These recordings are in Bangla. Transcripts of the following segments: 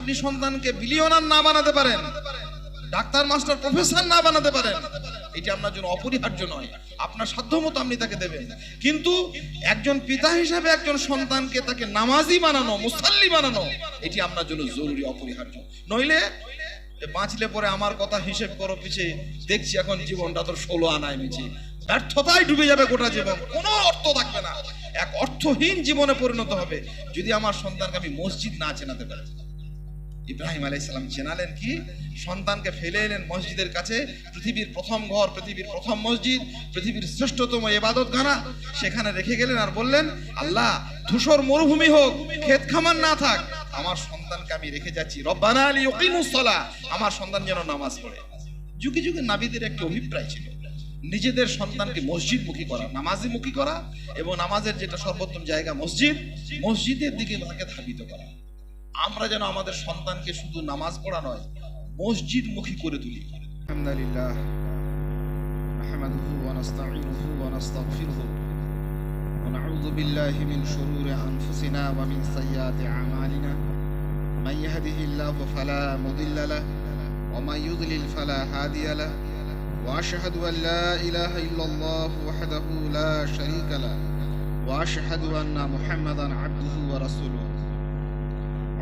আপনি সন্তানকে বিলিয়নার না বানাতে পারেন, ডাক্তার মাস্টার প্রফেসর না বানাতে পারেন, এটা আপনার জন্য অপরিহার্য নয়। আপনার সাধ্যমতো আপনি তাকে দেবেন। কিন্তু একজন পিতা হিসেবে একজন সন্তানকে তাকে নামাজি বানানো, মুসাল্লি বানানো, এটি আপনার জন্য জরুরি, অপরিহার্য। নইলে বাঁচলে পরে আমার কথা হিসেব করো পিছে, দেখছি এখন জীবনটা তোর ষোলো আনায় মিছে ব্যর্থতায় ডুবে যাবে গোটা জীবন, কোনো অর্থ থাকবে না। এক অর্থহীন জীবনে পরিণত হবে। যদি আমার সন্তানকে আমি মসজিদ না চেনাতে পারি ইব্রাহিম আলাইসালাম চেনালেন কি? সন্তানকে ফেলে এলেন মসজিদের কাছে। পৃথিবীর প্রথম ঘর, পৃথিবীর প্রথম মসজিদ, পৃথিবীর শ্রেষ্ঠতম এবাদত গানা সেখানে রেখে গেলেন আর বললেন, আল্লাহ, ধূসর মরুভূমি হোক, ক্ষেত খামার না থাক, আমার সন্তানকে আমি রেখে যাচ্ছি। রব্বানা আলী ওকিমুসলা আমার সন্তান যেন নামাজ পড়ে। যুগে যুগে নাবিদের একটি অভিপ্রায় ছিল, নিজেদের সন্তানকে মসজিদ মুখী করা নামাজি মুখী করা এবং নামাজের যেটা সর্বোত্তম জায়গা মসজিদ, মসজিদের দিকে তাকে ধাবিত করা। আমরা যেন আমাদের সন্তানকে শুধু নামাজ পড়া নয় মসজিদ মুখী করে তুলি আলহামদুলিল্লাহ نحمده ونستعينه ونستغفره ونعوذ بالله من شرور أنفسنا ومن سيئات أعمالنا من يهده الله فلا مضل له ومن يضلل فلا هادي له وأشهد أن لا إله إلا الله وحده لا شريك له وأشهد أن محمدا عبده ورسوله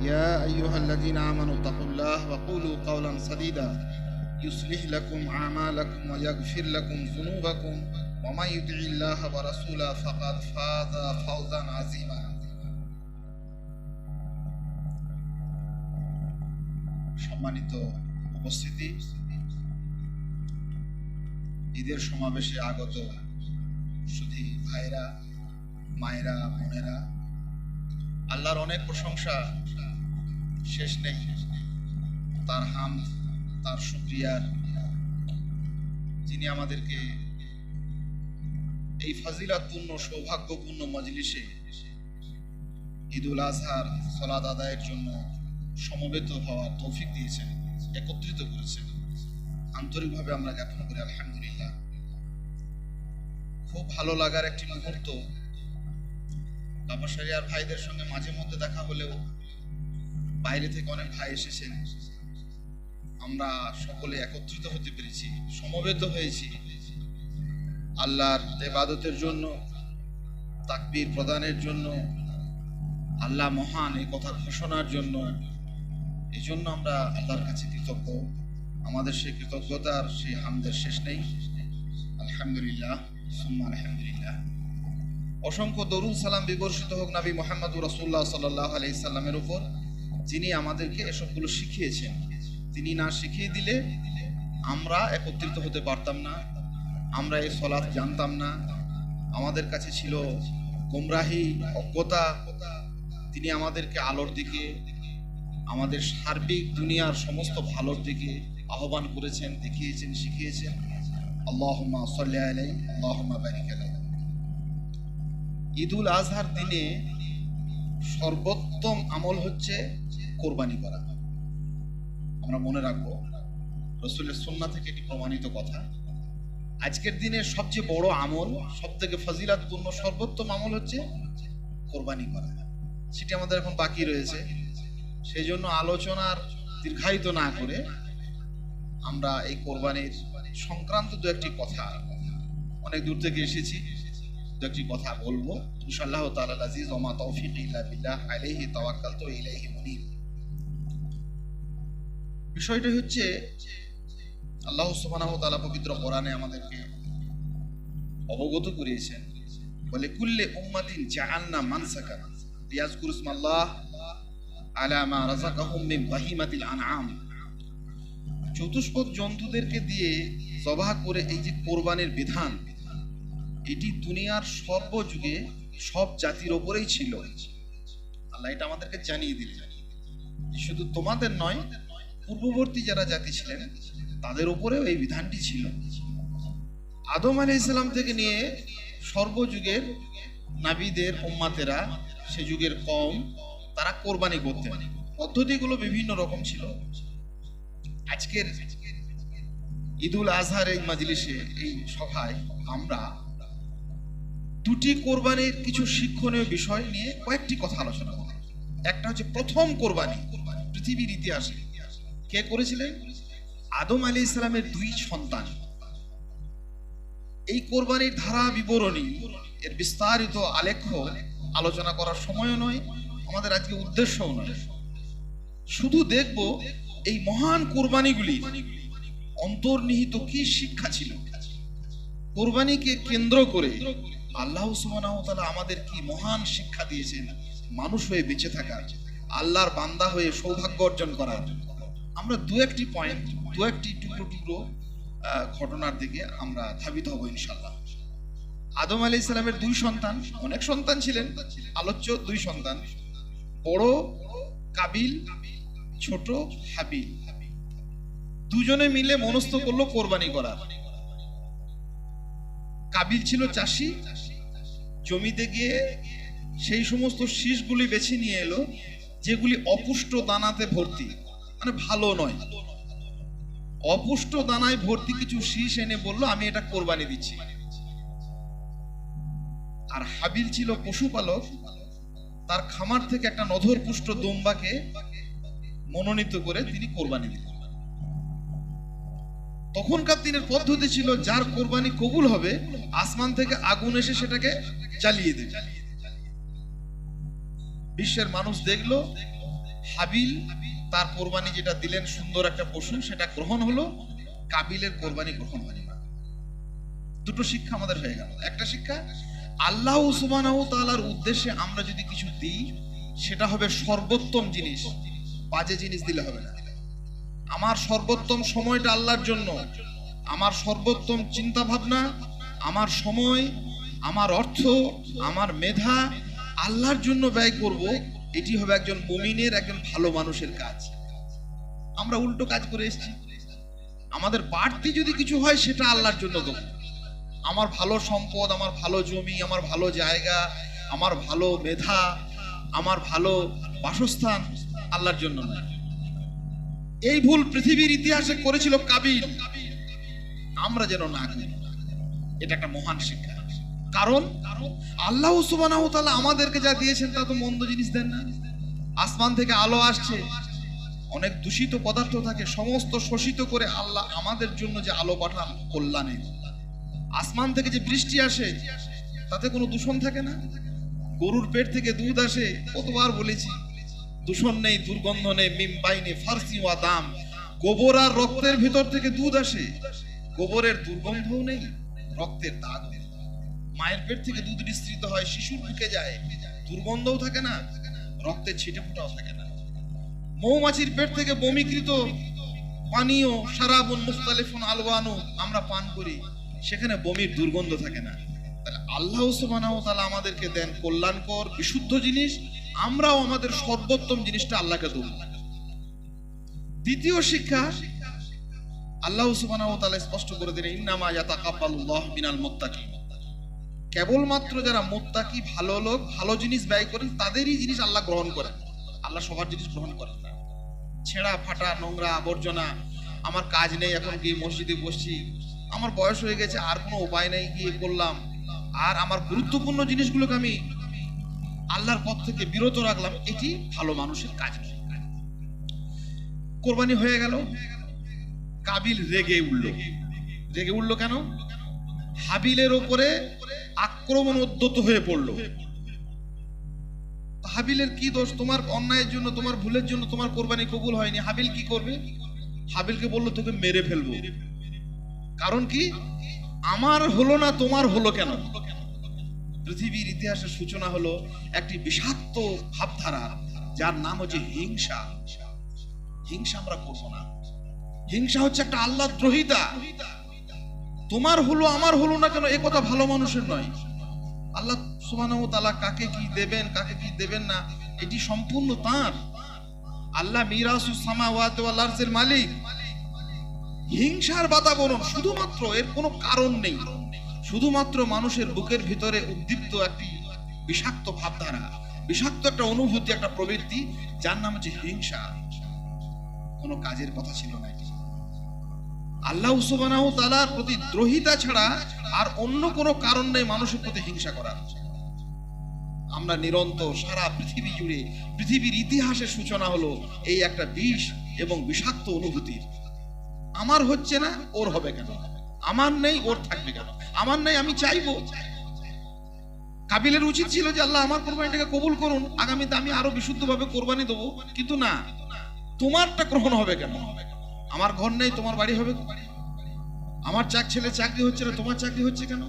يا أيها الذين آمنوا اتقوا الله وقولوا قولا سديدا يصلح لكم أعمالكم ويغفر لكم ذنوبكم ومن يطع الله ورسوله فقد فاز فوزا عظيما সম্মানিত উপস্থিতি ঈদের সমাবেশে আগত শুধু ভাইরা মায়েরা বোনেরা আল্লাহর অনেক প্রশংসা শেষ নেই। তার হাম, তার শুক্রিয়ার যিনি আমাদেরকে এই ফাজিলাতপূর্ণ, সৌভাগ্যপূর্ণ মজলিসে ঈদুল আজহার সলাদ আদায়ের জন্য সমবেত হওয়ার তৌফিক দিয়েছেন, একত্রিত করেছেন। আন্তরিকভাবে আমরা জ্ঞাপন করি, আলহামদুলিল্লাহ। খুব ভালো লাগার একটি মুহূর্ত বাবাসারিয়ার ভাইদের সঙ্গে মাঝে মধ্যে দেখা হলেও বাইরে থেকে অনেক ভাই এসেছেন আমরা সকলে একত্রিত হতে পেরেছি, সমবেত হয়েছি। আল্লাহর এবাদতের জন্য, তাকবির প্রদানের জন্য, আল্লাহ মহান এই কথা ঘোষণার জন্য, এই জন্য আমরা আল্লাহর কাছে কৃতজ্ঞ। আমাদের সেই কৃতজ্ঞতার সেই হামদের শেষ নেই। আলহামদুলিল্লাহ আলহামদুলিল্লাহ। অসংখ্য দরুদ সালাম বিবর্ষিত হোক নবী মোহাম্মদ রাসূলুল্লাহ সাল্লাহ আলাইহি সাল্লামের উপর। যিনি আমাদেরকে এসবগুলো শিখিয়েছেন, তিনি না শিখিয়ে দিলে আমরা একত্রিত হতে পারতাম না, আমরা এই সলাৎ জানতাম না। আমাদের কাছে ছিল গোমরাহি অজ্ঞতা। তিনি আমাদেরকে আলোর দিকে, আমাদের সার্বিক দুনিয়ার সমস্ত ভালোর দিকে আহ্বান করেছেন, দেখিয়েছেন, শিখিয়েছেন। আল্লাহুম্মা সাল্লি আলাইহি, আল্লাহুম্মা বারিক ঈদুল আজহার দিনে সর্বোত্তম আমল হচ্ছে কোরবানি করা। আমরা মনে রাখব, রসুলের সন্না থেকে এটি প্রমাণিত কথা। আজকের দিনে সবচেয়ে বড় আমল সব থেকে ফজিলাতপূর্ণ, সর্বোত্তম আমল হচ্ছে কোরবানি করা। সেটি আমাদের এখন বাকি রয়েছে। সেই জন্য আলোচনার দীর্ঘায়িত না করে আমরা এই কোরবানির সংক্রান্ত দু একটি কথা অনেক দূর থেকে এসেছি। দু কথা বলব। ইনশাআল্লাহ তাআলা আজিজ ওমা তৌফিক ইল্লা বিল্লাহ আলাইহি তাওয়াক্কালতু ওয়া ইলাইহি মুনীব। বিষয়টা হচ্ছে, আল্লাহ সুবহানাহু তাআলা পবিত্র কোরআনে আমাদেরকে অবগত করিয়েছেন। বলে কুল্লে উম্মাতিন জাআলনা মানসাকা লিয়াজকুরু ইসমাল্লাহ আলা মা রাযাকাহুম মিন বাহিমাতিল আনআম। চতুষ্পদ জন্তুদেরকে দিয়ে জবাহ করে এই যে কোরবানির বিধান এটি দুনিয়ার সর্বযুগে সব জাতির ওপরেই ছিল। আল্লাহ এটা আমাদেরকে জানিয়ে দিলেন। শুধু তোমাদের নয়, পূর্ববর্তী যারা জাতি ছিলেন, তাদের উপরেও এই বিধানটি ছিল। আদম আলী ইসলাম থেকে নিয়ে সর্বযুগের নাবিদের, উম্মাতেরা সে যুগের কম তারা কোরবানি করতে করতেন। পদ্ধতিগুলো বিভিন্ন রকম ছিল। আজকের ঈদুল আজহার এই মাজলিসে, এই সভায় আমরা দুটি কোরবানির কিছু শিক্ষণীয় বিষয় নিয়ে কয়েকটি কথা আলোচনা করব একটা হচ্ছে প্রথম কোরবানি, পৃথিবীর ইতিহাসে। কে করেছিলেন আদম আলী ইসলামের দুই সন্তান। এই কোরবানির ধারা বিবরণী, এর বিস্তারিত আলেখ্য আলোচনা করার সময়ও নয়, আমাদের আজকে উদ্দেশ্যও নয়। শুধু দেখব এই মহান কোরবানিগুলি অন্তর্নিহিত কি শিক্ষা ছিল। কোরবানিকে কেন্দ্র করে আল্লাহ সুবহানাহু ওয়া আমাদের কি মহান শিক্ষা দিয়েছেন? মানুষ হয়ে বেঁচে থাকার আল্লাহর বান্দা হয়ে সৌভাগ্য অর্জন করার আমরা দু একটি পয়েন্ট দু একটি টুকরো টুকরো ঘটনার দিকে আমরা ধাবিত হব ইনশাল্লাহ আদম আলী ইসলামের দুই সন্তান, অনেক সন্তান ছিলেন, আলোচ্য দুই সন্তান। বড়, কাবিল, ছোট, হাবিল। দুজনে মিলে মনস্থ করল কোরবানি করার। কাবিল ছিল চাষি। জমিতে গিয়ে সেই সমস্ত শীষগুলি বেছে নিয়ে এলো, যেগুলি অপুষ্ট দানাতে ভর্তি। মানে ভালো নয়। অপুষ্ট দানায় ভর্তি কিছু শীষ এনে বলল, আমি এটা কোরবানি দিচ্ছি। আর হাবিল ছিল পশুপালক। তার খামার থেকে একটা নধরপুষ্ট দোম্বাকে মনোনীত করে তিনি কোরবানি দিলেন। তখনকার দিনের পদ্ধতি ছিল, যার কোরবানি কবুল হবে, আসমান থেকে আগুন এসে সেটাকে জ্বালিয়ে দেবে। বিশ্বের মানুষ দেখল, হাবিল তার কোরবানি যেটা দিলেন, সুন্দর একটা পশু, সেটা গ্রহণ হলো, কাবিলের কোরবানি গ্রহণ হয়নি। দুটো শিক্ষা আমাদের হয়ে গেল। একটা শিক্ষা, আল্লাহ সুবহানাহু তাআলার উদ্দেশ্যে আমরা যদি কিছু দিই, সেটা হবে সর্বোত্তম জিনিস। বাজে জিনিস দিলে হবে না। আমার সর্বোত্তম সময়টা আল্লাহর জন্য। আমার সর্বোত্তম চিন্তা ভাবনা আমার সময়, আমার অর্থ, আমার মেধা আল্লাহর জন্য ব্যয় করব। এটি হবে একজন মুমিনের, একজন ভালো মানুষের কাজ। আমরা উল্টো কাজ করে এসেছি। আমাদের বাড়তি যদি কিছু হয়, সেটা আল্লাহর জন্য দেবো। আমার ভালো সম্পদ, আমার ভালো জমি, আমার ভালো জায়গা, আমার ভালো মেধা, আমার ভালো বাসস্থান আল্লাহর জন্য নয়। এই ভুল পৃথিবীর ইতিহাসে করেছিল কাবিল। আমরা যেন না করি। এটা একটা মহান শিক্ষা। কারণ? আল্লাহ সুবহানাহু ওয়া আমাদেরকে যা দিয়েছেন তা তো মন্দ জিনিস দেন না। আসমান থেকে আলো আসছে। অনেক দূষিত পদার্থ থাকে। সমস্ত শোষিত করে আল্লাহ আমাদের জন্য যে আলো পাঠান কল্যাণে। আসমান থেকে যে বৃষ্টি আসে, তাতে কোনো দূষণ থাকে না? গরুর পেট থেকে দুধ আসে। কতবার বলেছি। দূষণ নেই, দুর্গন্ধ নেই, মিম বাইনে ফার্সি ওয়া দাম। গোবর আর রক্তের ভিতর থেকে দুধ আসে। গোবরের দুর্গন্ধও নেই, রক্তের দাগ নেই। মায়ের পেট থেকে দুধ নিঃসৃত হয়, শিশুর মুখে যায়। দুর্গন্ধও থাকে না, রক্তের ছিটে ফোটাও থাকে না। মৌমাছির পেট থেকে বমিকৃত পানীয় সারাবুন, মুখতালিফুন, আলওয়ানু আমরা পান করি। সেখানে বমির দুর্গন্ধ থাকে না। তাহলে আল্লাহ সুবহানাহু ওয়া তাআলা আমাদেরকে দেন কল্যাণকর, বিশুদ্ধ জিনিস আমরাও আমাদের সর্বোত্তম জিনিসটা আল্লাহকে দেব। দ্বিতীয় শিক্ষা, আল্লাহ সুবহানাহু তাআলা স্পষ্ট করে দিলেন, ইন্নামা ইয়াতাকাব্বালুল্লাহু মিনাল মুত্তাকিন। কেবলমাত্র যারা মুত্তাকি, ভালো লোক, ভালো জিনিস ব্যয় করেন, তাদেরই জিনিস আল্লাহ গ্রহণ করেন। আল্লাহ সবার জিনিস গ্রহণ করেন। না ছেঁড়া, ফাটা, নোংরা, আবর্জনা, আমার কাজ নেই, এখন গিয়ে মসজিদে বসছি, আমার বয়স হয়ে গেছে, আর কোনো উপায় নেই গিয়ে করলাম? আর আমার গুরুত্বপূর্ণ জিনিসগুলোকে আমি আল্লাহর পথ থেকে বিরত রাখলাম, এটি ভালো মানুষের কাজ কোরবানি হয়ে গেল, কাবিল রেগে উঠল। রেগে উঠল কেন? হাবিলের ওপরে আক্রমণ উদ্যত হয়ে পড়ল। হাবিলের কি দোষ? তোমার অন্যায়ের জন্য, তোমার ভুলের জন্য তোমার কোরবানি কবুল হয়নি। হাবিল কি করবে? হাবিলকে বলল, তোকে মেরে ফেলব। কারণ কি? আমার হলো না, তোমার হলো কেন? পৃথিবীর ইতিহাসের সূচনা হলো একটি বিষাক্ত ভাবধারা, যার নাম হচ্ছে হিংসা। হিংসা আমরা করব না। হিংসা হচ্ছে একটা আল্লাহ দ্রোহিতা তোমার হলো, আমার হলো না কেন? এ কথা ভালো মানুষের নয়। আল্লাহ সুবহানাহু কাকে কি দেবেন, কাকে কি দেবেন না, এটি সম্পূর্ণ তার। আল্লাহ মালিক। হিংসার বাতাবরণ শুধুমাত্র, এর কোনো কারণ নেই। শুধুমাত্র মানুষের বুকের ভিতরে উদ্দীপ্ত একটি বিষাক্ত ভাবধারা, বিষাক্ত একটা অনুভূতি, একটা প্রবৃত্তি, যার নাম হচ্ছে হিংসা। কোনো কাজের কথা ছিল না। আল্লাহ সুবহানাহু তাআলার প্রতি দ্রোহিতা ছাড়া আর অন্য কোনো কারণ নেই মানুষের প্রতি হিংসা করার। আমরা নিরন্তর সারা পৃথিবী জুড়ে, পৃথিবীর ইতিহাসের সূচনা হলো এই একটা বিষ এবং বিষাক্ত অনুভূতির। আমার হচ্ছে না, ওর হবে কেন? আমার নেই, ওর থাকবে কেন? আমার নেই, আমি চাইব। কাবিলের উচিত ছিল যে, আল্লাহ আমার কোরবানিটাকে কবুল করুন, আগামীতে আমি আরও বিশুদ্ধভাবে কোরবানি দেবো। কিন্তু না, তোমারটা গ্রহণ হবে কেন? আমার ঘর নেই, তোমার বাড়ি হবে আমার চাক ছেলে চাকরি হচ্ছে না, তোমার চাকরি হচ্ছে কেন?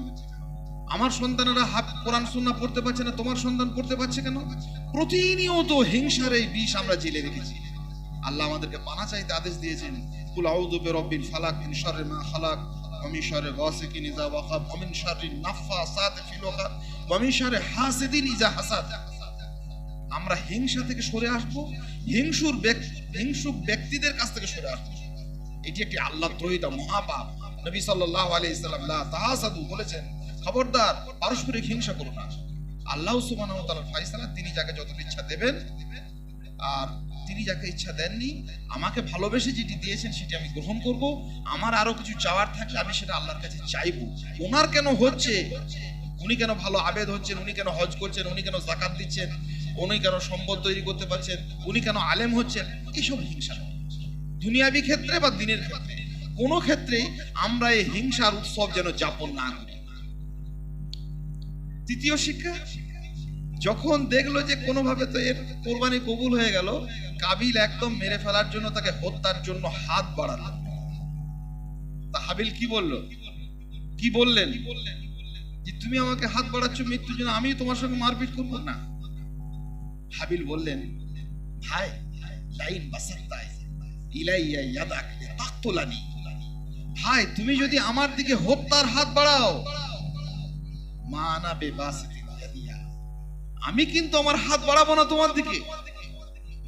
আমার সন্তানেরা হাফ কোরআন, সুন্নাহ পড়তে পারছে না, তোমার সন্তান পড়তে পারছে কেন? প্রতিনিয়ত হিংসার এই বিষ আমরা জেলে রেখেছি। আল্লাহ আমাদেরকে পানা চাইতে আদেশ দিয়েছেন, কুল আউযু বিরাব্বিল ফালাক শাররি মা খালাক। গাসিকিন ইযা ওয়াকাব ওয়া মিন শাররি নাফাসাত ফিল ওয়াকাব ওয়া মিন শাররি হাসিদিন ইযা হাসাদ আমরা হিংসা থেকে সরে আসব, হিংসুর হিংসুক ব্যক্তিদের কাছ থেকে সরে আসব। এটি একটি আল্লাহ দ্রোহিতা মহাপাপ। নবী সাল্লাল্লাহু আলাইহি সাল্লাম, লা তাহাসাদু বলেছেন, খবরদার, পারস্পরিক হিংসা করো না। আল্লাহ ওয়া তিনি যাকে যত ইচ্ছা দেবেন, আর তিনি যাকে ইচ্ছা দেননি, আমাকে ভালোবেসে যেটি দিয়েছেন সেটি আমি গ্রহণ করব। আমার আরও কিছু চাওয়ার থাকলে আমি সেটা আল্লাহর কাছে চাইব। ওনার কেন হচ্ছে? উনি কেন ভালো আবেদ হচ্ছেন? উনি কেন হজ করছেন? উনি কেন জাকাত দিচ্ছেন? উনি কেন সম্পদ তৈরি করতে পারছেন? উনি কেন আলেম হচ্ছেন? এইসব হিংসা। দুনিয়াবি ক্ষেত্রে বা দিনের ক্ষেত্রে? কোনো ক্ষেত্রেই আমরা এই হিংসার উৎসব যেন যাপন না করি। তৃতীয় শিক্ষা? যখন দেখল যে কোনোভাবে তো এর কোরবানি কবুল হয়ে গেল, কাবিল একদম মেরে ফেলার জন্য তাকে হত্যার জন্য হাত বাড়ালো। তা হাবিল কি বলল? কি বললেন? যে তুমি আমাকে হাত বাড়াচ্ছ মৃত্যুর জন্য আমি তোমার সঙ্গে মারপিট করব না। হাবিল বললেন, ভাই, লাইন বাসাত্তায়, ইলাইয়া ইয়াদাক তাকতুলানি। ভাই, তুমি যদি আমার দিকে হত্যার হাত বাড়াও, মানা বেবাসিতিন ইয়াদিয়া আমি কিন্তু আমার হাত বাড়াবো না তোমার দিকে।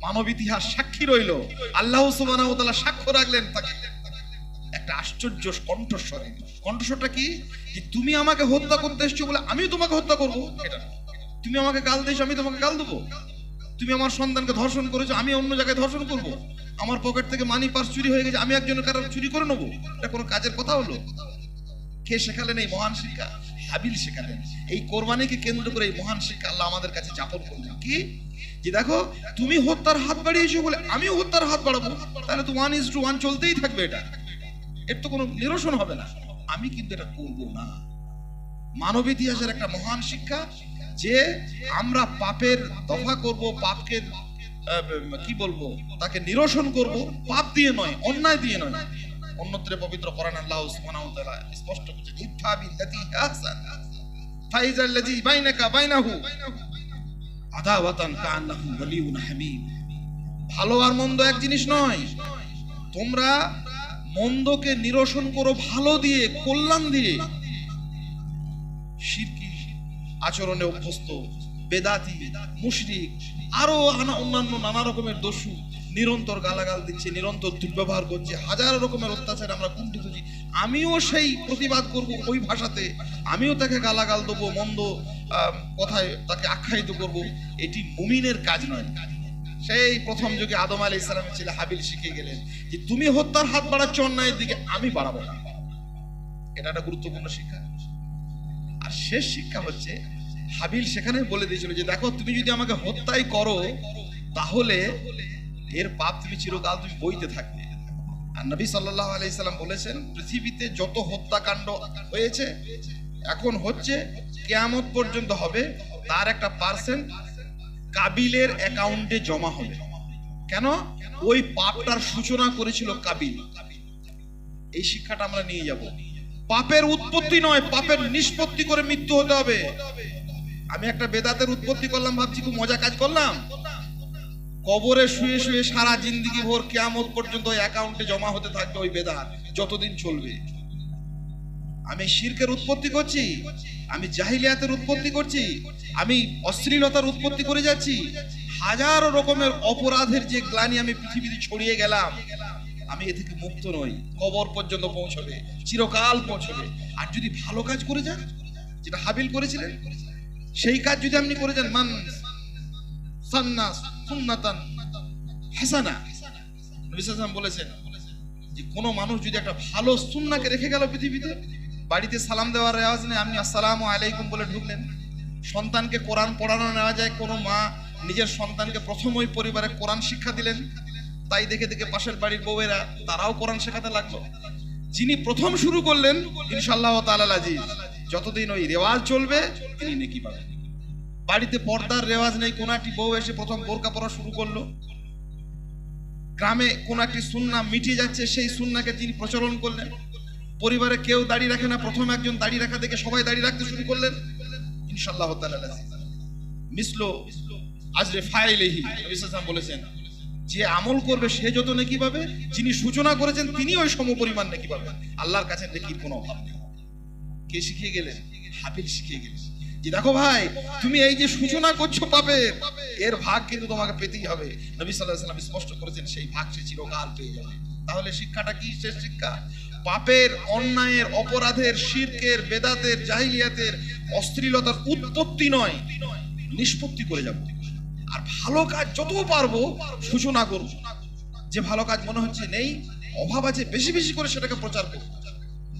মানব ইতিহাস সাক্ষী রইল। আল্লাহ তাআলা সাক্ষ্য রাখলেন তাকে। একটা আশ্চর্য কণ্ঠস্বরে। কণ্ঠস্বরটা কি? যে তুমি আমাকে হত্যা করতে এসছো বলে আমিও তোমাকে হত্যা করব? তুমি আমাকে গাল দিয়েছ, আমি তোমাকে গাল দেবো? তুমি আমার সন্তানকে ধর্ষণ করেছ, আমি অন্য জায়গায় ধর্ষণ করব? আমার পকেট থেকে মানি পার্স চুরি হয়ে গেছে, আমি একজনের কারও চুরি করে নেব? এটা কোনো কাজের কথা হলো? কে শেখালেন এই মহান শিক্ষা? হাবিল শেখালেন এই কোরবানিকে কেন্দ্র করে এই মহান শিক্ষা আল্লাহ আমাদের কাছে যাপন করলেন কি? যে দেখো, তুমি হত্যার হাত বাড়িয়েছো বলে আমিও হত্যার হাত বাড়াবো। তাহলে তো ওয়ান ইজ টু ওয়ান চলতেই থাকবে এটা। এর তো কোনো নিরসন হবে না। আমি কিন্তু এটা করব না। মানব ইতিহাসের একটা মহান শিক্ষা যে আমরা পাপের দফা করব, পাপকে কি বলব, তাকে নিরসন করব, পাপ দিয়ে নয়, অন্যায় দিয়ে নয়। অন্যত্রে পবিত্র কোরআন আল্লাহ সুবহানাহু তাআলা স্পষ্ট আহসান। বাইনাকা বাইনাহু আদাওয়াতান কান্নাহু ওয়ালিউন ভালো আর মন্দ এক জিনিস নয়। তোমরা মন্দকে নিরসন করো ভালো দিয়ে, কল্যাণ দিয়ে। শিরকি, আচরণে অভ্যস্ত, বেদাতি, মুশরিক, আরও অন্যান্য নানা রকমের দস্যু নিরন্তর গালাগাল দিচ্ছে, নিরন্তর দুর্ব্যবহার করছে, হাজার রকমের অত্যাচার আমরা কুণ্ঠিত হচ্ছি আমিও সেই প্রতিবাদ করব ওই ভাষাতে, আমিও তাকে গালাগাল দেবো, মন্দ কথায় তাকে আখ্যায়িত করব। এটি মুমিনের কাজ নয়। সেই প্রথম যুগে আদম আলী ইসলামের ছেলে হাবিল শিখে গেলেন যে, তুমি হত্যার হাত বাড়াচ্ছ অন্যায়ের দিকে, আমি বাড়াবো না। এটা একটা গুরুত্বপূর্ণ শিক্ষা। আর শেষ শিক্ষা হচ্ছে, হাবিল সেখানে বলে দিয়েছিল যে, দেখো, তুমি যদি আমাকে হত্যাই করো, তাহলে এর পাপ তুমি চিরকাল তুমি বইতে থাকবে। আর নবী সাল্লাল্লাহু আলাইহি সাল্লাম বলেছেন, পৃথিবীতে যত হত্যাকাণ্ড হয়েছে, এখন হচ্ছে কেয়ামত পর্যন্ত হবে, তার একটা পার্সেন্ট কাবিলের অ্যাকাউন্টে জমা হবে। কেন? ওই পাপটার সূচনা করেছিল কাবিল। এই শিক্ষাটা আমরা নিয়ে যাব। পাপের উৎপত্তি নয়, পাপের নিষ্পত্তি করে মৃত্যু হতে হবে। আমি একটা বেদাতের উৎপত্তি করলাম, ভাবছি খুব মজা কাজ করলাম। কবরে শুয়ে শুয়ে সারা জিন্দিগি ভোর কেয়ামত পর্যন্ত অ্যাকাউন্টে জমা হতে থাকবে ওই বেদাত, যতদিন চলবে। আমি শিরকের উৎপত্তি করছি, আমি জাহিলিয়াতের উৎপত্তি করছি, আমি অশ্লীলতার উৎপত্তি করে যাচ্ছি, হাজারো রকমের অপরাধের যে গ্লানি আমি পৃথিবীতে ছড়িয়ে গেলাম, আমি এ থেকে মুক্ত নই। কবর পর্যন্ত পৌঁছবে, চিরকাল পৌঁছবে। আর যদি ভালো কাজ করে যান, যেটা হাবিল করেছিলেন, সেই কাজ যদি আপনি করে যান, মান সান্না সুন্নাতান, হাসানা। নবী বলেছেন যে, কোনো মানুষ যদি একটা ভালো সুন্নাকে রেখে গেল পৃথিবীতে, বাড়িতে সালাম দেওয়ার রেওয়াজ নেই, আপনি আলাইকুম বলে ঢুকলেন। সন্তানকে কোরআন পড়ানো নেওয়া যায় কোনো মা নিজের সন্তানকে প্রথম ওই পরিবারে কোরআন শিক্ষা দিলেন। তাই দেখে দেখে পাশের বাড়ির বউয়েরা, তারাও কোরআন শেখাতে লাগল। যিনি প্রথম শুরু করলেন ইনশাল্লাহ তাআলা আজিজ। যতদিন ওই রেওয়াজ চলবে, তিনি নেকি পাবেন। বাড়িতে পর্দার রেওয়াজ নেই, কোনো একটি বউ এসে প্রথম বোরকা পরা শুরু করল। গ্রামে কোন একটি সুন্না মিটিয়ে যাচ্ছে, সেই সুন্নাকে তিনি প্রচলন করলেন। পরিবারে কেউ দাড়ি রাখে না, প্রথম একজন দাড়ি রাখা দেখে সবাই দাড়ি রাখতে শুরু করলেন। ইনশাআল্লাহ তাআলা মিসলো আজরে ফাইলেহি, নবী বলেছেন, যে আমল করবে সে যত নেকি পাবে, যিনি সূচনা করেছেন তিনি ওই সমপরিমাণ নেকি পাবেন। আল্লাহর কাছে নেকির কোনো অভাব নেই। কে শিখিয়ে গেলেন? হাফিজ শিখিয়ে গেলেন। যে দেখো ভাই, তুমি এই যে সূচনা করছ পাপের এর ভাগ কিন্তু তোমাকে পেতেই হবে। নবী সাল্লাম স্পষ্ট করেছেন, সেই ভাগ সে চিরকাল পেয়ে যাবে। তাহলে শিক্ষাটা কি? শেষ শিক্ষা? পাপের, অন্যায়ের, অপরাধের, শিরকের, বেদাতের, জাহিলিয়াতের অশ্লীলতার উৎপত্তি নয়, নিষ্পত্তি করে যাব। আর ভালো কাজ যত পারব, সূচনা করব। যে ভালো কাজ মনে হচ্ছে নেই, অভাব আছে, বেশি বেশি করে সেটাকে প্রচার করব।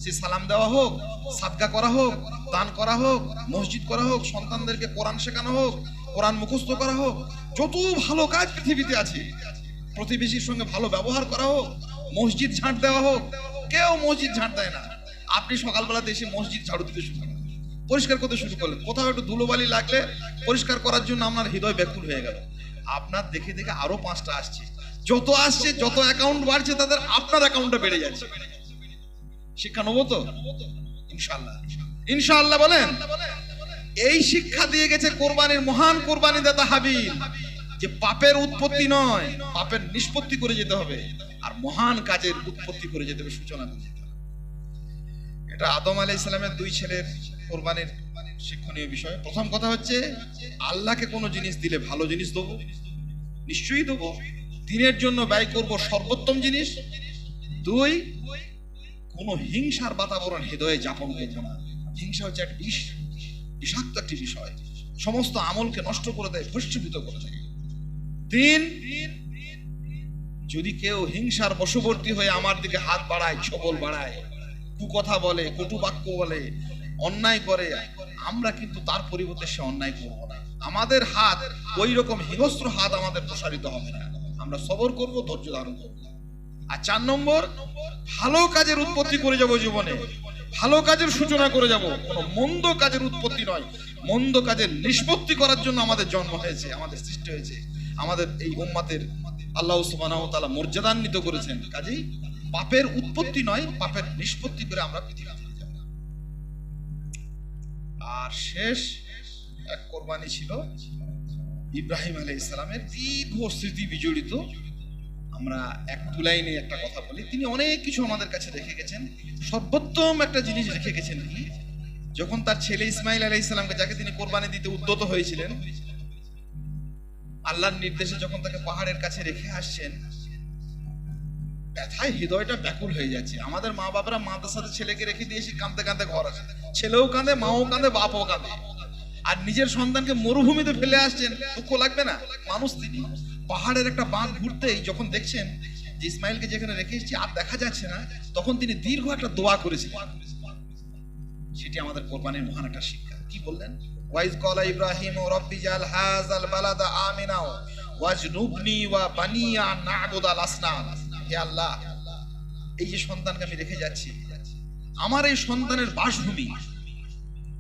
সে সালাম দেওয়া হোক, সাদগা করা হোক, দান করা হোক, মসজিদ করা হোক, সন্তানদেরকে কোরআন শেখানো হোক, কোরআন মুখস্থ করা হোক, যত ভালো কাজ পৃথিবীতে আছে, প্রতিবেশীর সঙ্গে ভালো ব্যবহার করা হোক, মসজিদ ঝাঁট দেওয়া হোক, কেউ মসজিদ ঝাঁট দেয় না। আপনি সকালবেলা এসে মসজিদ ঝাড়ু দিতে শুরু করেন পরিষ্কার করতে শুরু করলেন। কোথাও একটু ধুলোবালি লাগলে পরিষ্কার করার জন্য আপনার হৃদয় ব্যাকুল হয়ে গেল। আপনার দেখে দেখে আরও পাঁচটা আসছে। যত আসছে, যত অ্যাকাউন্ট বাড়ছে, তাদের আপনার অ্যাকাউন্টটা বেড়ে যাচ্ছে। শিক্ষা নেব তো? ইনশাল্লাহ ইনশাল্লাহ বলেন, এই শিক্ষা দিয়ে গেছে কোরবানির মহান কোরবানি দাতা হাবিল যে পাপের উৎপত্তি নয়, পাপের নিষ্পত্তি করে যেতে হবে, আর মহান কাজের উৎপত্তি করে যেতে হবে, সূচনা করে যেতে হবে। এটা আদম আলাই ইসলামের দুই ছেলের কোরবানির শিক্ষণীয় বিষয়। প্রথম কথা হচ্ছে, আল্লাহকে কোনো জিনিস দিলে ভালো জিনিস দেবো, নিশ্চয়ই দেবো। দিনের জন্য ব্যয় করব সর্বোত্তম জিনিস। দুই কোনো হিংসার বাতাবরণ হৃদয়ে যাপন করব না। হিংসা হচ্ছে এক বিষ বিষাক্ত একটি বিষয়। সমস্ত আমলকে নষ্ট করে দেয়, ভস্মীভূত করে দেয়। তিন, যদি কেউ হিংসার বশবর্তী হয়ে আমার দিকে হাত বাড়ায়, ছবল বাড়ায়, কুকথা বলে কটু বাক্য বলে, অন্যায় করে, আমরা কিন্তু তার পরিবর্তে সে অন্যায় করব না। আমাদের হাত ওই রকম হিংস্র হাত আমাদের প্রসারিত হবে না। আমরা সবর করব, ধৈর্য ধারণ করব। আর চার নম্বর, ভালো কাজের উৎপত্তি করে যাব জীবনে। ভালো কাজের সূচনা করে যাব। কোনো মন্দ কাজের উৎপত্তি নয়। মন্দ কাজের নিষ্পত্তি করার জন্য আমাদের জন্ম হয়েছে, আমাদের সৃষ্টি হয়েছে। আমাদের এই উম্মাতের আল্লাহ তাআলা মর্যাদান্বিত করেছেন। কাজেই পাপের উৎপত্তি নয়, পাপের নিষ্পত্তি করে আমরা পৃথিবী থেকে যাব। আর শেষ, এক কোরবানি ছিল। ইব্রাহিম আলাইহিস ইসলামের দীর্ঘ স্মৃতি বিজড়িত। আমরা এক দু লাইনে একটা কথা বলি। তিনি অনেক কিছু আমাদের কাছে রেখে গেছেন। সর্বোত্তম একটা জিনিস রেখে গেছেন কি, যখন তার ছেলে ইসমাইল আলাইহিস ইসলামকে যাকে তিনি কোরবানি দিতে উদ্যত হয়েছিলেন, আল্লাহর নির্দেশে যখন তাকে পাহাড়ের কাছে রেখে আসছেন, ব্যথায় হৃদয়টা ব্যাকুল হয়ে যাচ্ছে। আমাদের মা বাবারা মাদ্রাসাতে ছেলেকে রেখে দিয়েছি কাঁদতে কাঁদতে ঘর আসে। ছেলেও কাঁদে, মাও কাঁদে, বাপও কাঁদে। আর নিজের সন্তানকে মরুভূমিতে ফেলে আসছেন, দুঃখ লাগবে না? মানুষ তিনি। পাহাড়ের একটা বাঁধ ঘুরতেই যখন দেখছেন যে ইসমাইলকে যেখানে রেখে এসেছি আর দেখা যাচ্ছে না, তখন তিনি দীর্ঘ একটা দোয়া করেছিলেন। সেটি আমাদের কোরবানির মহান একটা শিক্ষা। কি বললেন? ওয়াইজ কলা ইব্রাহিম ও রব্বি জাল হাজাল বালাদা আমিনাও ওয়াজনুবনি ওয়া বানিয়া না'বুদাল আসনাম হে আল্লাহ, এই যে সন্তানকে আমি রেখে যাচ্ছি, আমার এই সন্তানের বাসভূমি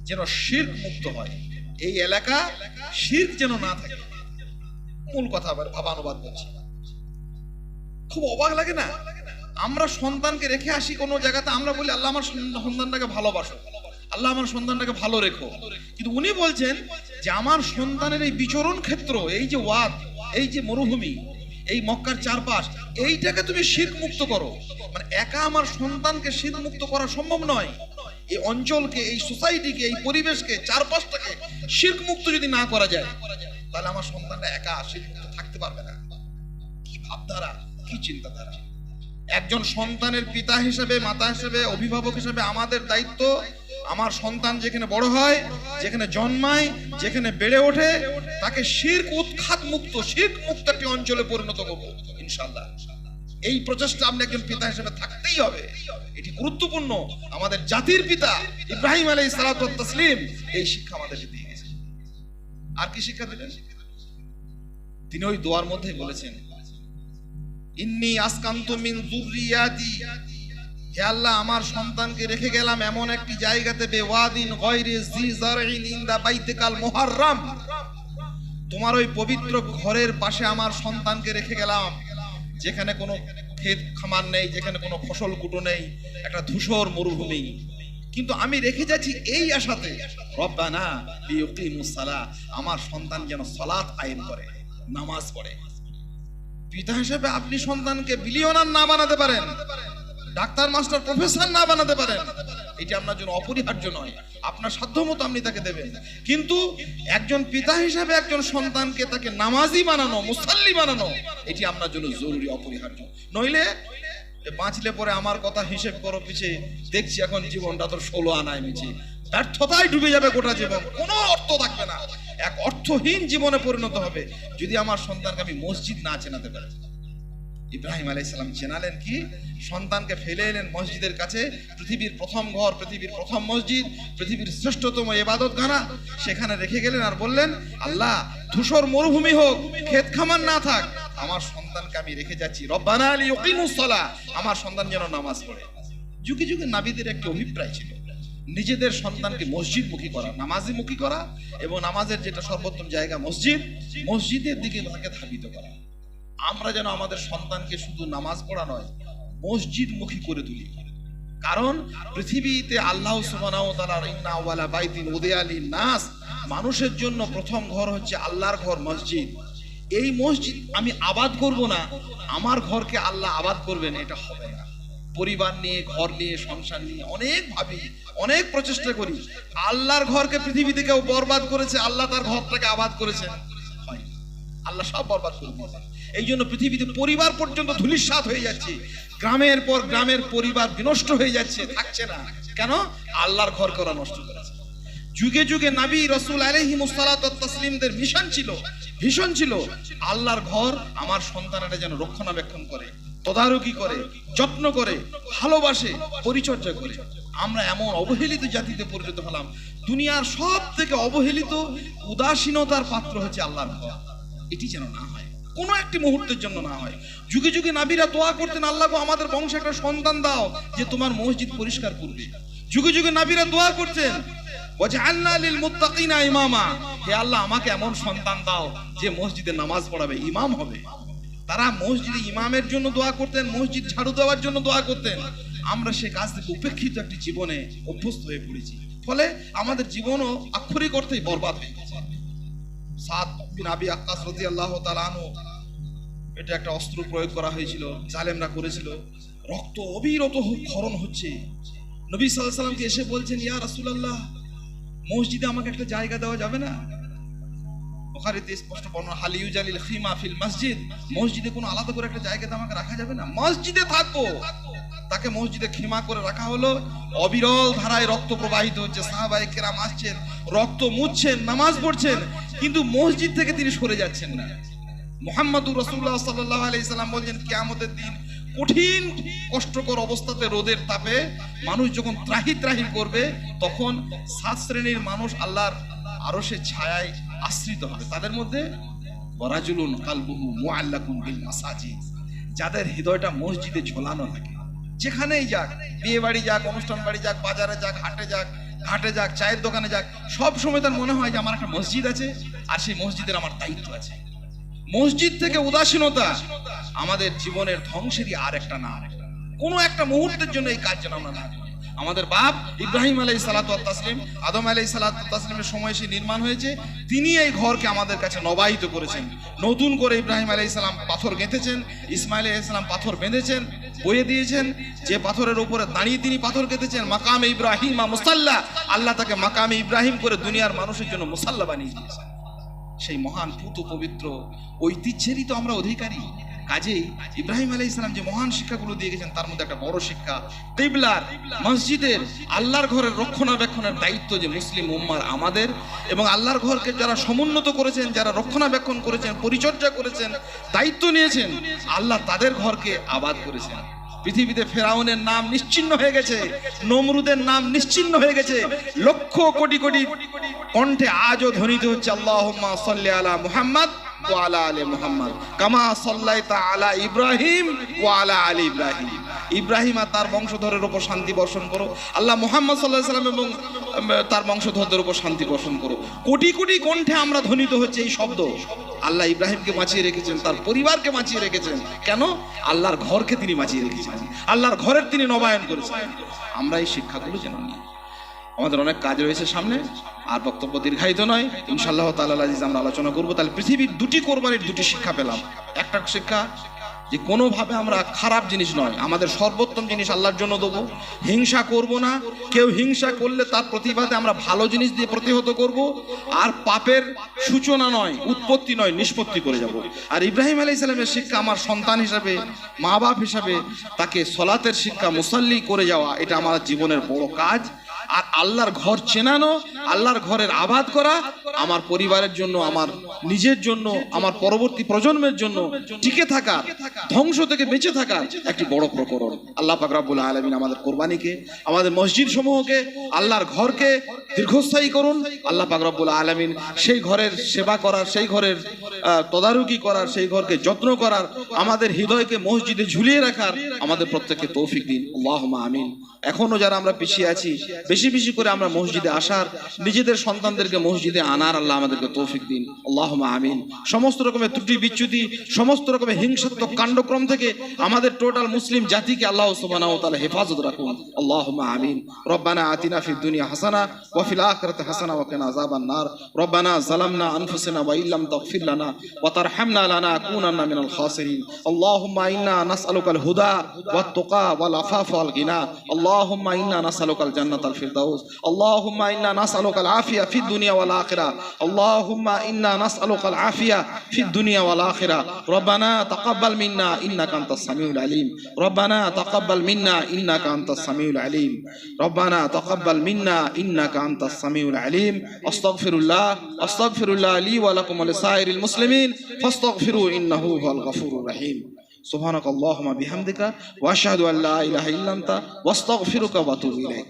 যেন শির্ক মুক্ত হয়। এই এলাকা শির্ক যেন না থাকে। মূল কথা আবার ভাবানুবাদ বলছি। খুব অবাক লাগে না? আমরা সন্তানকে রেখে আসি কোনো জায়গাতে, আমরা বলি, আল্লাহ আমার সন্তানটাকে ভালোবাসো। আল্লাহ আমার সন্তানটাকে ভালো রেখো। কিন্তু উনি বলছেন যে, আমার সন্তানের এই বিচরণ ক্ষেত্র, এই যে ওয়াদ, এই যে মরুভূমি, এই মক্কার চারপাশ, এইটাকে তুমি শীত মুক্ত করো। মানে একা আমার সন্তানকে শীত মুক্ত করা সম্ভব নয়। এই অঞ্চলকে, এই সোসাইটিকে এই পরিবেশকে, চারপাশটাকে শির্ক মুক্ত যদি না করা যায়, তাহলে আমার সন্তানটা একা শীতমুক্ত থাকতে পারবে না। কি ভাবধারা, কি চিন্তাধারা। একজন সন্তানের পিতা হিসেবে, মাতা হিসেবে, অভিভাবক হিসেবে আমাদের দায়িত্ব, আমার সন্তান যেখানে বড় হয়, যেখানে জন্মায়, যেখানে বেড়ে ওঠে, তাকে শির্ক উৎখাত মুক্ত, শির্ক মুক্ত একটি অঞ্চলে পরিণত করব ইনশাল্লাহ এই প্রচেষ্টা আপনি একজন পিতা হিসেবে থাকতেই হবে। এটি গুরুত্বপূর্ণ। আমাদের জাতির পিতা ইব্রাহিম আলাই সালাতাম এই শিক্ষা আমাদেরকে দিয়ে গেছে আর কি শিক্ষা দিলেন? তিনি ওই দোয়ার মধ্যে বলেছেন, ইন্নি আসকান্ত মিন যুররিয়াতি। হে আল্লাহ, আমার সন্তানকে রেখে গেলাম এমন একটি জায়গাতে বেওয়াদিন গয়রে জি জারইন ইনদা বাইতিকাল মুহাররাম। তোমার ওই পবিত্র ঘরের পাশে আমার সন্তানকে রেখে গেলাম। যেখানে কোনো ক্ষেত খামার নেই, যেখানে কোনো ফসল কুটো নেই, একটা ধূসর মরুভূমি। কিন্তু আমি রেখে যাচ্ছি এই আশাতে, রব্বানা সালা আমার সন্তান যেন সলাত আইন করে, নামাজ পড়ে। পিতা হিসেবে আপনি সন্তানকে বিলিয়নার না বানাতে পারেন। ডাক্তার, মাস্টার, প্রফেসর না বানাতে পারেন। এটি আপনার জন্য অপরিহার্য নয়। আপনার সাধ্যমতো আপনি তাকে দেবেন। কিন্তু একজন পিতা হিসাবে একজন সন্তানকে তাকে নামাজি বানানো, মুসাল্লি বানানো, এটি আপনার জন্য জরুরি, অপরিহার্য। নইলে বাঁচলে পরে আমার কথা হিসেব করো পিছে। দেখছি এখন জীবনটা তোর ষোলো আনায় মিছে। ব্যর্থতায় ডুবে যাবে গোটা জীবন। কোনো অর্থ থাকবে না। এক অর্থহীন জীবনে পরিণত হবে। যদি আমার সন্তানকে আমি মসজিদ না চেনাতে পারি। ইব্রাহিম আলাইসালাম চেনালেন কি? সন্তানকে ফেলে এলেন মসজিদের কাছে। পৃথিবীর প্রথম ঘর, পৃথিবীর প্রথম মসজিদ, পৃথিবীর শ্রেষ্ঠতম এবাদত গানা সেখানে রেখে গেলেন আর বললেন, আল্লাহ, ধূসর মরুভূমি হোক, ক্ষেত খামার না থাক। আমার সন্তানকে আমি রেখে যাচ্ছি। রব্বানা আলী ওকিমুসলা আমার সন্তান যেন নামাজ পড়ে। যুগে যুগে নাবিদের একটি অভিপ্রায় ছিল, নিজেদের সন্তানকে মসজিদ মুখী করা নামাজি মুখী করা এবং নামাজের যেটা সর্বোত্তম জায়গা মসজিদ, মসজিদের দিকে তাকে ধাবিত করা। আমরা যেন আমাদের সন্তানকে শুধু নামাজ পড়া নয়, মসজিদ মুখী করে তুলি। কারণ পৃথিবীতে আল্লাহ নাস মানুষের জন্য প্রথম ঘর হচ্ছে আল্লাহর ঘর, মসজিদ। এই মসজিদ আমি আবাদ করব না, আমার ঘরকে আল্লাহ আবাদ করবেন, এটা হবে না। পরিবার নিয়ে, ঘর নিয়ে, সংসার নিয়ে অনেক ভাবি, অনেক প্রচেষ্টা করি। আল্লাহর ঘরকে পৃথিবীতে কেউ বরবাদ করেছে, আল্লাহ তার ঘরটাকে আবাদ হয়নি। আল্লাহ সব বরবাদ করে এই জন্য পৃথিবীতে পরিবার পর্যন্ত ধুলিস্বাদ হয়ে যাচ্ছে। গ্রামের পর গ্রামের পরিবার বিনষ্ট হয়ে যাচ্ছে, থাকছে না। কেন? আল্লাহর ঘর করা নষ্ট করেছে। যুগে যুগে নাবি রসুল আলহি মুস্তালাতসলিমদের মিশন ছিল, ভীষণ ছিল। আল্লাহর ঘর আমার সন্তানেরা যেন রক্ষণাবেক্ষণ করে, তদারকি করে, যত্ন করে, ভালোবাসে, পরিচর্যা করে। আমরা এমন অবহেলিত জাতিতে পরিণত হলাম। দুনিয়ার সব থেকে অবহেলিত, উদাসীনতার পাত্র হচ্ছে আল্লাহর ঘর। এটি যেন না হয়। কোনো একটি মুহূর্তের জন্য না হয়। যুগে যুগে নাবিরা দোয়া করতেন, আল্লাহ আমাদের বংশে একটা সন্তান দাও যে তোমার মসজিদ পরিষ্কার করবে। যুগে যুগে নাবিরা দোয়া মুত্তাকিনা ইমামা। আল্লাহ, আমাকে এমন সন্তান দাও যে মসজিদে নামাজ পড়াবে, ইমাম হবে। তারা মসজিদে ইমামের জন্য দোয়া করতেন, মসজিদ দেওয়ার জন্য দোয়া করতেন। আমরা সে কাজ থেকে উপেক্ষিত একটি জীবনে অভ্যস্ত হয়ে পড়েছি। ফলে আমাদের জীবনও আক্ষরিক অর্থেই বরবাদ হয়ে সাদ বিন আবি আক্কাস রাদিয়াল্লাহু তাআলা আনহু, এটা একটা অস্ত্র প্রয়োগ করা হয়েছিল, জালেমরা করেছিল। রক্ত অবিরত ক্ষরণ হচ্ছে। নবী আলাইহি সাল্লামকে এসে বলছেন, ইয়া মসজিদে আমাকে একটা জায়গা দেওয়া যাবে না? স্পষ্ট বর্ণনা খিমা ফিল মসজিদ, মসজিদে কোনো আলাদা করে একটা জায়গাতে আমাকে রাখা যাবে না? মসজিদে থাকব। তাকে মসজিদে খিমা করে রাখা হলো। অবিরল ধারায় রক্ত প্রবাহিত হচ্ছে সাহাবাই কেরাম আসছেন, রক্ত মুছছেন, নামাজ পড়ছেন। কিন্তু মসজিদ থেকে তিনি সরে যাচ্ছেন না। মোহাম্মদুর রসুল্লাহ সাল্লাহ আলাইসাল্লাম বলছেন, কেয়ামতের দিন কঠিন, কষ্টকর অবস্থাতে রোদের তাপে মানুষ যখন ত্রাহি ত্রাহি করবে, তখন সাত শ্রেণির মানুষ আল্লাহর আরও সে ছায়ায় আশ্রিত হবে। তাদের মধ্যে বরাজুলুন কালবুহু মুআল্লাকুম বিল মাসাজিদ। যাদের হৃদয়টা মসজিদে ঝোলানো থাকে। যেখানেই যাক, বিয়ে বাড়ি যাক, অনুষ্ঠান বাড়ি যাক, বাজারে যাক, হাটে যাক ঘাটে যাক, চায়ের দোকানে যাক, সব সময় তার মনে হয় যে আমার একটা মসজিদ আছে, আর সেই মসজিদের আমার দায়িত্ব আছে মসজিদ থেকে উদাসীনতা আমাদের জীবনের ধ্বংসেরই আর একটা না আর একটা কোনো একটা মুহূর্তের জন্য এই কাজ যেন আমরা না। আমাদের বাপ ইব্রাহিম আলাই সালাতাসলিম আদম আলাই সালাতাসলিমের সময় সে নির্মাণ হয়েছে, তিনি এই ঘরকে আমাদের কাছে নবাহিত করেছেন। নতুন করে ইব্রাহিম আলাই সালাম পাথর গেঁথেছেন, ইসমাইল আলাই সালাম পাথর বেঁধেছেন, বয়ে দিয়েছেন, যে পাথরের উপরে দাঁড়িয়ে তিনি পাথর গেঁথেছেন, মাকামে ইব্রাহিম মুসাল্লা, আল্লাহ তাকে মাকামে ইব্রাহিম করে দুনিয়ার মানুষের জন্য মুসাল্লা বানিয়ে দিয়েছেন। সেই মহান পুত পবিত্র ঐতিহ্যেরই তো আমরা অধিকারী। কাজেই ইব্রাহিম আলাই ইসলাম যে মহান শিক্ষাগুলো দিয়ে গেছেন, তার মধ্যে একটা বড় শিক্ষা টিবলার মসজিদের আল্লাহর ঘরের রক্ষণাবেক্ষণের দায়িত্ব যে মুসলিম উম্মার আমাদের এবং আল্লাহর ঘরকে যারা সমুন্নত করেছেন, যারা রক্ষণাবেক্ষণ করেছেন, পরিচর্যা করেছেন, দায়িত্ব নিয়েছেন, আল্লাহ তাদের ঘরকে আবাদ করেছেন। পৃথিবীতে ফেরাউনের নাম নিশ্চিন্ন হয়ে গেছে, নমরুদের নাম নিশ্চিন্ন হয়ে গেছে, লক্ষ কোটি কোটি কণ্ঠে আজও ধ্বনিত হচ্ছে, আল্লাহুম্মা সাল্লি আলা মুহাম্মদ। তার বংশধরদের উপর শান্তি বর্ষণ করো। কোটি কোটি কণ্ঠে আমরা ধ্বনিত হচ্ছে এই শব্দ। আল্লাহ ইব্রাহিমকে বাঁচিয়ে রেখেছেন, তার পরিবারকে বাঁচিয়ে রেখেছেন। কেন? আল্লাহর ঘরকে তিনি বাঁচিয়ে রেখেছেন। আল্লাহর ঘরের তিনি নবায়ন করেছেন। আমরা এই শিক্ষাগুলো নিই। আমাদের অনেক কাজ রয়েছে সামনে, আর বক্তব্য দীর্ঘায়িত নয়। ইনশাল্লাহ তাআলা আজিজ আমরা আলোচনা করব। তাহলে পৃথিবীর দুটি কোরবানির দুটি শিক্ষা পেলাম। একটা শিক্ষা যে কোনোভাবে আমরা খারাপ জিনিস নয়, আমাদের সর্বোত্তম জিনিস আল্লাহর জন্য দেবো। হিংসা করব না। কেউ হিংসা করলে তার প্রতিবাদে আমরা ভালো জিনিস দিয়ে প্রতিহত করব। আর পাপের সূচনা নয়, উৎপত্তি নয়, নিষ্পত্তি করে যাব। আর ইব্রাহিম আলাই ইসলামের শিক্ষা আমার সন্তান হিসাবে মা বাপ হিসাবে, তাকে সলাতের শিক্ষা, মুসাল্লি করে যাওয়া, এটা আমার জীবনের বড় কাজ। আর আল্লাহর ঘর চেনানো, আল্লাহর ঘরের আবাদ করা, আমার পরিবারের জন্য, আমার নিজের জন্য, আমার পরবর্তী প্রজন্মের জন্য টিকে থাকা ধ্বংস থেকে বেঁচে থাকা একটি বড় প্রকরণ। আল্লাহ পাক রাব্বুল আলামিন আমাদের কোরবানিকে, আমাদের মসজিদ সমূহকে আল্লাহর ঘরকে দীর্ঘস্থায়ী করুন। আল্লাহ পাক রাব্বুল আলামিন সেই ঘরের সেবা করার, সেই ঘরের তদারকি করার, সেই ঘরকে যত্ন করার, আমাদের হৃদয়কে মসজিদে ঝুলিয়ে রাখার আমাদের প্রত্যেককে তৌফিক দিন। আল্লাহুম্মা আমিন। এখনও যারা আমরা পিছিয়ে আছি বেশি বেশি করে আমরা মসজিদে আসার, নিজেদের সন্তানদেরকে মসজিদে আনার আল্লাহ আমাদেরকে তৌফিক দিন। আল্লাহ আমিন। সমস্ত রকমের ত্রুটি, বিচ্যুতি, সমস্ত রকমের হিংসাত্মক কাণ্ডক্রম থেকে আমাদের টোটাল মুসলিম জাতিকে আল্লাহ সুবাহ তাহলে হেফাজত রাখুন। আল্লাহ আমিন। রব্বানা আতিনা ফির দুনিয়া হাসানা ওয়াফিল আখরাতে হাসানা ওয়াকানা আযাবান নার। রব্বানা যালামনা আনফুসানা ওয়া ইল্লাম তাগফির লানা ওয়া তারহামনা লানা লানাকুনান্না মিনাল খাসিরিন। আল্লাহুম্মা ইন্না নাসআলুকাল হুদা ওয়াত তাকওয়া ওয়াল আফাফা ওয়াল গিনা। আল্লাহুম্মা ইন্না নাসআলুকাল জান্নাতাল الفردوس. اللهم إنا نسألك العافية في الدنيا والآخرة. اللهم إنا نسألك العافية في الدنيا والآخرة. ربنا تقبل منا إنك أنت السميع العليم. ربنا تقبل منا إنك أنت السميع العليم. ربنا تقبل منا إنك أنت السميع العليم. أستغفر الله أستغفر الله لي ولكم ولسائر المسلمين. فاستغفروا إنه هو الغفور الرحيم. سبحانك اللهم بحمدك وأشهد أن لا إله إلا أنت وأستغفرك وأتوب إليك.